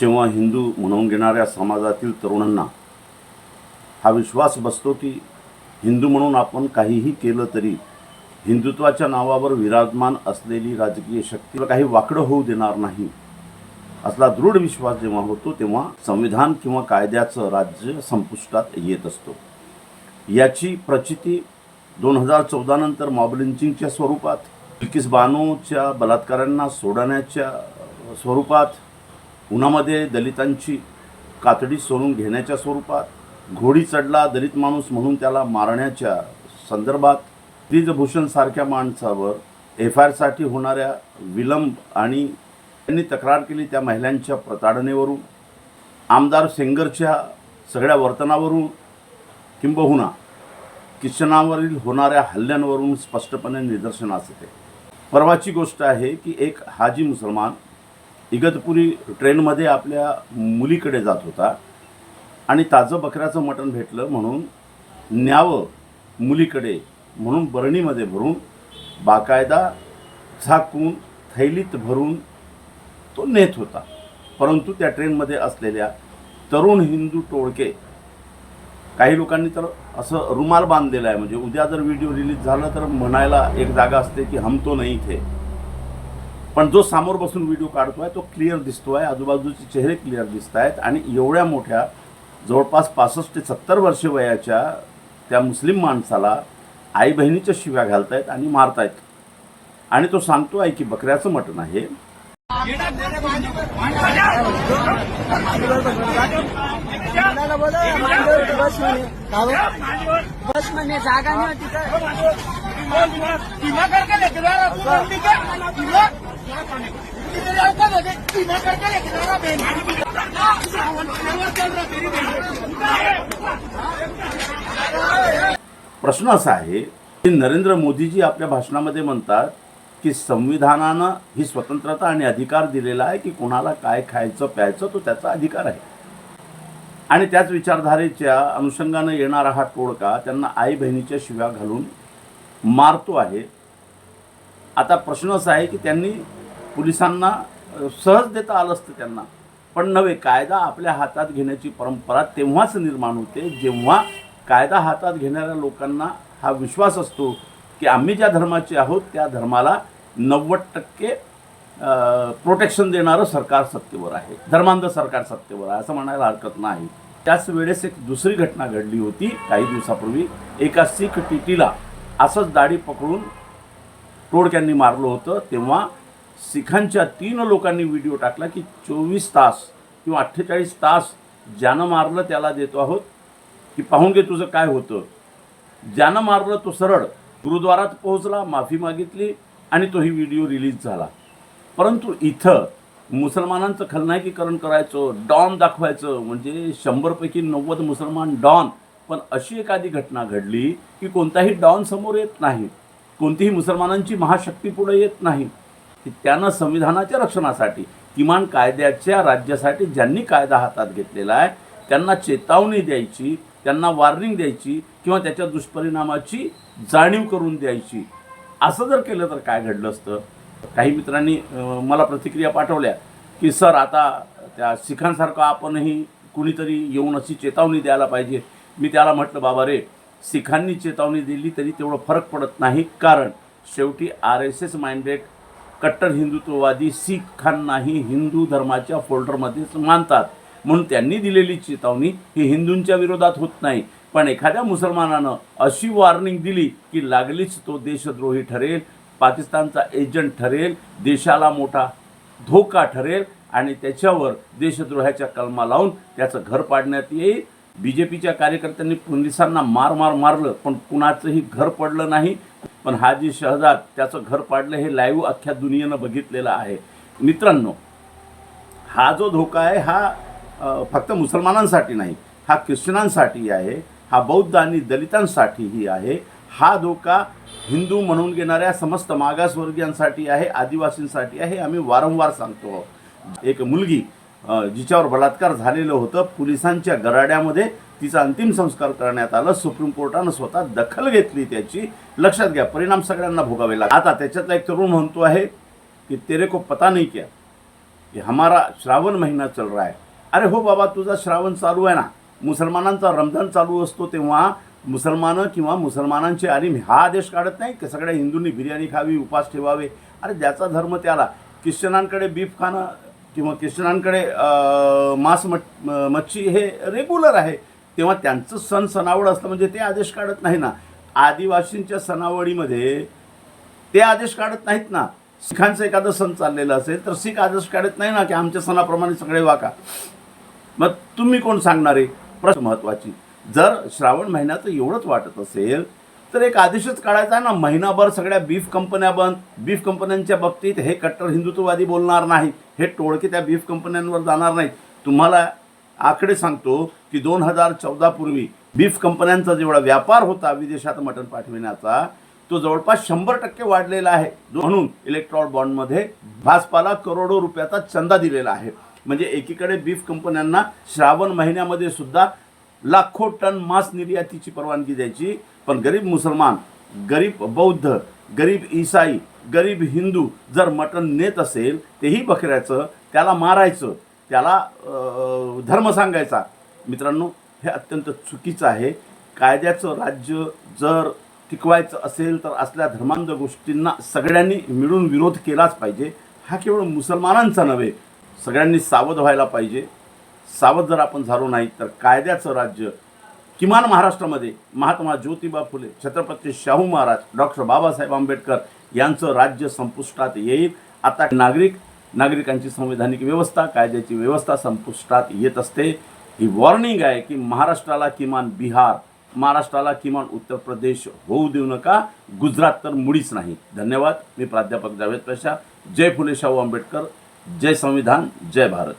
जेव्हा हिंदू म्हणून घेणाऱ्या समाजातील तरुणांना हा विश्वास बसतो की हिंदू म्हणून आपण काहीही केलं तरी हिंदुत्वाच्या नावावर विराजमान असलेली राजकीय शक्तीला काही वाकडं होऊ देणार नाही असला दृढ विश्वास जेव्हा होतो तेव्हा संविधान किंवा कायद्याचं राज्य संपुष्टात येत असतो. याची प्रचिती दोन हजार चौदा नंतर मॉब लिंचिंगच्या स्वरूपात बिल्किस बानोच्या बलात्कारांना सोडण्याच्या स्वरूपात उन्हामध्ये दलितांची कातडी सोडून घेण्याच्या स्वरूपात घोडी चढला दलित माणूस म्हणून त्याला मारण्याच्या संदर्भात ब्रिजभूषणसारख्या माणसावर एफ आय आरसाठी होणाऱ्या विलंब आणि त्यांनी तक्रार केली त्या महिलांच्या प्रताडणेवरून आमदार सेंगरच्या सगळ्या वर्तनावरून किंबहुना किचनावरील होणाऱ्या हल्ल्यांवरून स्पष्टपणे निदर्शनास येते. परवाची गोष्ट आहे की एक हाजी मुसलमान इगतपुरी ट्रेनमध्ये आपल्या मुलीकडे जात होता आणि ताजं बकऱ्याचं मटण भेटलं म्हणून न्यावं मुलीकडे म्हणून बरणीमध्ये भरून बाकायदा झाकून थैलीत भरून तो नेत होता. परंतु त्या ट्रेनमध्ये असलेल्या तरुण हिंदू टोळके काही लोकांनी तर असं रुमाल बांधलेला आहे. म्हणजे उद्या जर व्हिडिओ रिलीज झाला तर म्हणायला एक जागा असते की हम तो नाही थे. पण जो समोर बसून व्हिडिओ काढतोय तो क्लिअर दिसतो आहे आजूबाजूचे चेहरे क्लिअर दिसत आहेत आणि एवढ्या मोठ्या जवळपास पासष्ट ते सत्तर वर्षे वयाच्या त्या मुस्लिम माणसाला आई बहिणीच्या शिव्या घालतायत आणि मारतायत आणि तो सांगतो आहे की बकऱ्याचं मटण आहे जागा प्रश्न असा आहे की नरेंद्र मोदीजी आपल्या भाषणामध्ये म्हणतात की संविधानानं ही स्वतंत्रता आणि अधिकार दिलेला आहे की कोणाला काय खायचं प्यायचं तो त्याचा अधिकार आहे. आणि त्याच विचारधारेच्या अनुषंगानं येणारा हा टोळका त्यांना आई बहिणीच्या शिव्या घालून मारतो आहे. आता प्रश्न असा आहे की त्यांनी पोलिसांना सहज देता आलं असतं त्यांना. पण नव्हे कायदा आपल्या हातात घेण्याची परंपरा तेव्हाच निर्माण होते जेव्हा कायदा हातात घेणाऱ्या लोकांना हा विश्वास असतो की आम्ही ज्या धर्माचे आहोत त्या धर्माला नव्वद टक्के प्रोटेक्शन देणारं सरकार सत्तेवर आहे धर्मांध सरकार सत्तेवर आहे असं म्हणायला हरकत नाही. त्याच वेळेस एक दुसरी घटना घडली होती काही दिवसापूर्वी एका सिख टीटीला असंच दाढी पकडून टोडक्यांनी मारलं होतं तेव्हा सिखांच्या तीन लोकांनी व्हिडिओ टाकला की चोवीस तास किंवा अठ्ठेचाळीस तास ज्यानं मारलं त्याला देतो आहोत की पाहून घे तुझं काय होतं. ज्यानं मारलं तो सरळ गुरुद्वारात पोहोचला माफी मागितली आणि तोही व्हिडिओ रिलीज झाला. परंतु इथं मुसलमानांचं खलनायकीकरण करायचं डॉन दाखवायचं म्हणजे शंभरपैकी नव्वद मुसलमान डॉन. पण अशी एखादी घटना घडली की कोणताही डॉन समोर येत नाही. कोणतीही मुसलमानांची महाशक्ती पुढे येत नाही. की त्यानं संविधानाच्या रक्षणासाठी किमान कायद्याच्या राज्यासाठी ज्यांनी कायदा हातात घेतलेला आहे त्यांना चेतावणी द्यायची त्यांना वॉर्निंग द्यायची किंवा त्याच्या दुष्परिणामाची जाणीव करून द्यायची. असं जर केलं तर काय घडलं असतं? काही मित्रांनी मला प्रतिक्रिया पाठवल्या की सर आता त्या शिखांसारखं आपणही कुणीतरी येऊन अशी चेतावणी द्यायला पाहिजे. मी त्याला म्हटलं बाबा रे शिखांनी चेतावणी दिली तरी तेवढं फरक पडत नाही. कारण शेवटी आर एस एस माइंडेड कट्टर हिंदुत्ववादी सिखांनाही हिंदू धर्माच्या फोल्डरमध्येच मानतात. म्हणून त्यांनी दिलेली चेतावणी ही हिंदूंच्या विरोधात होत नाही. पण एखाद्या मुसलमानानं अशी वॉर्निंग दिली की लागलीच तो देशद्रोही ठरेल पाकिस्तानचा एजंट ठरेल देशाला मोठा धोका ठरेल आणि त्याच्यावर देशद्रोहाच्या कलमा लावून त्याचं घर पाडण्यात येईल. बी जे पीच्या कार्यकर्त्यांनी पोलिसांना मार मार मारलं पण कुणाचंही घर पडलं नाही. पण हाजी शहजाद त्याचं घर पाडलं हे लाईव्ह अख्ख्या दुनियेनं बघितलेलं आहे. मित्रांनो हा जो धोका आहे हा फक्त मुसलमानांसाठी नाही हा ख्रिश्चनांसाठी आहे हा बौद्ध आणि दलितांसाठीही आहे. हा धोका हिंदू म्हणून घेणाऱ्या समस्त मागासवर्गीयांसाठी आहे आदिवासींसाठी आहे आम्ही वारंवार सांगतो एक मुलगी जिच्यावर बलात्कार झालेलं होतं पोलिसांच्या गराड्यामध्ये तिचा अंतिम संस्कार करण्यात आला. सुप्रीम कोर्टानं स्वतः दखल घेतली त्याची. लक्षात घ्या परिणाम सगळ्यांना भोगावे लागले आता त्याच्यातला एक तरुण म्हणतो आहे की तेरे को पता नाही क्या? की हमारा श्रावण महिना चल रहा है. अरे हो बाबा तुझा श्रावण चालू आहे ना. मुसलमानांचा रमजान चालू असतो तेव्हा मुसलमानं किंवा मुसलमानांचे आलिम हा आदेश काढत नाही की सगळ्या हिंदूंनी बिर्याणी खावी उपास ठेवावे. अरे ज्याचा धर्म त्याला. ख्रिश्चनांकडे बीफ खाणं किंवा ख्रिश्चनांकडे मांस म- मच्छी हे रेग्युलर आहे. तेव्हा त्यांचं सण सणावड असतं म्हणजे ते आदेश काढत नाही ना. आदिवासींच्या सणावळीमध्ये ते आदेश काढत नाहीत ना. सिखांचं एखादं सण चाललेलं असेल तर सिख आदेश काढत नाही ना की आमच्या सणाप्रमाणे सगळे वाका. मग तुम्ही कोण सांगणारे प्रश्न महत्त्वाची जर श्रावण महिन्याचं एवढंच वाटत असेल तर एक आदेशच काढायचा आहे ना. महिनाभर सगळ्या बीफ कंपन्या बंद. बीफ कंपन्यांच्या बाबतीत हे कट्टर हिंदुत्ववादी बोलणार नाही हे टोळके त्या बीफ कंपन्यांवर जाणार नाहीत. तुम्हाला आकडे सांगतो की दोन हजार चौदापूर्वी बीफ कंपन्यांचा जेवढा व्यापार होता विदेशात मटण पाठविण्याचा तो जवळपास शंभर टक्के वाढलेला आहे. म्हणून इलेक्ट्रॉल बॉन्डमध्ये भाजपाला करोडो रुपयाचा चंदा दिलेला आहे. म्हणजे एकीकडे बीफ कंपन्यांना श्रावण महिन्यामध्ये सुद्धा लाखो टन मांस निर्यातीची परवानगी द्यायची पण गरीब मुसलमान गरीब बौद्ध गरीब ईसाई गरीब हिंदू जर मटण नेत असेल तेही बकऱ्याचं त्याला मारायचं त्याला धर्म सांगायचा. मित्रांनो हे अत्यंत चुकीचं आहे. कायद्याचं राज्य जर टिकवायचं असेल तर असल्या धर्मांध गोष्टींना सगळ्यांनी मिळून विरोध केलाच पाहिजे. हा केवळ मुसलमानांचा नव्हे सगळ्यांनी सावध व्हायला पाहिजे. सावध जर आपण झालो नाही तर कायद्याचं राज्य किमान महाराष्ट्रामध्ये महात्मा ज्योतिबा फुले छत्रपती शाहू महाराज डॉक्टर बाबासाहेब आंबेडकर यांचं राज्य संपुष्टात येईल. आता नागरिक नागरिकांची संवैधानिक व्यवस्था कायद्याची व्यवस्था संपुष्टात येत असते. ही वॉर्निंग आहे की महाराष्ट्राला किमान बिहार महाराष्ट्राला किमान उत्तर प्रदेश होऊ देऊ नका. गुजरात तर मुळीच नाही. धन्यवाद. मी प्राध्यापक जावेद पेशा जय फुले शाहू आंबेडकर. जय संविधान. जय भारत.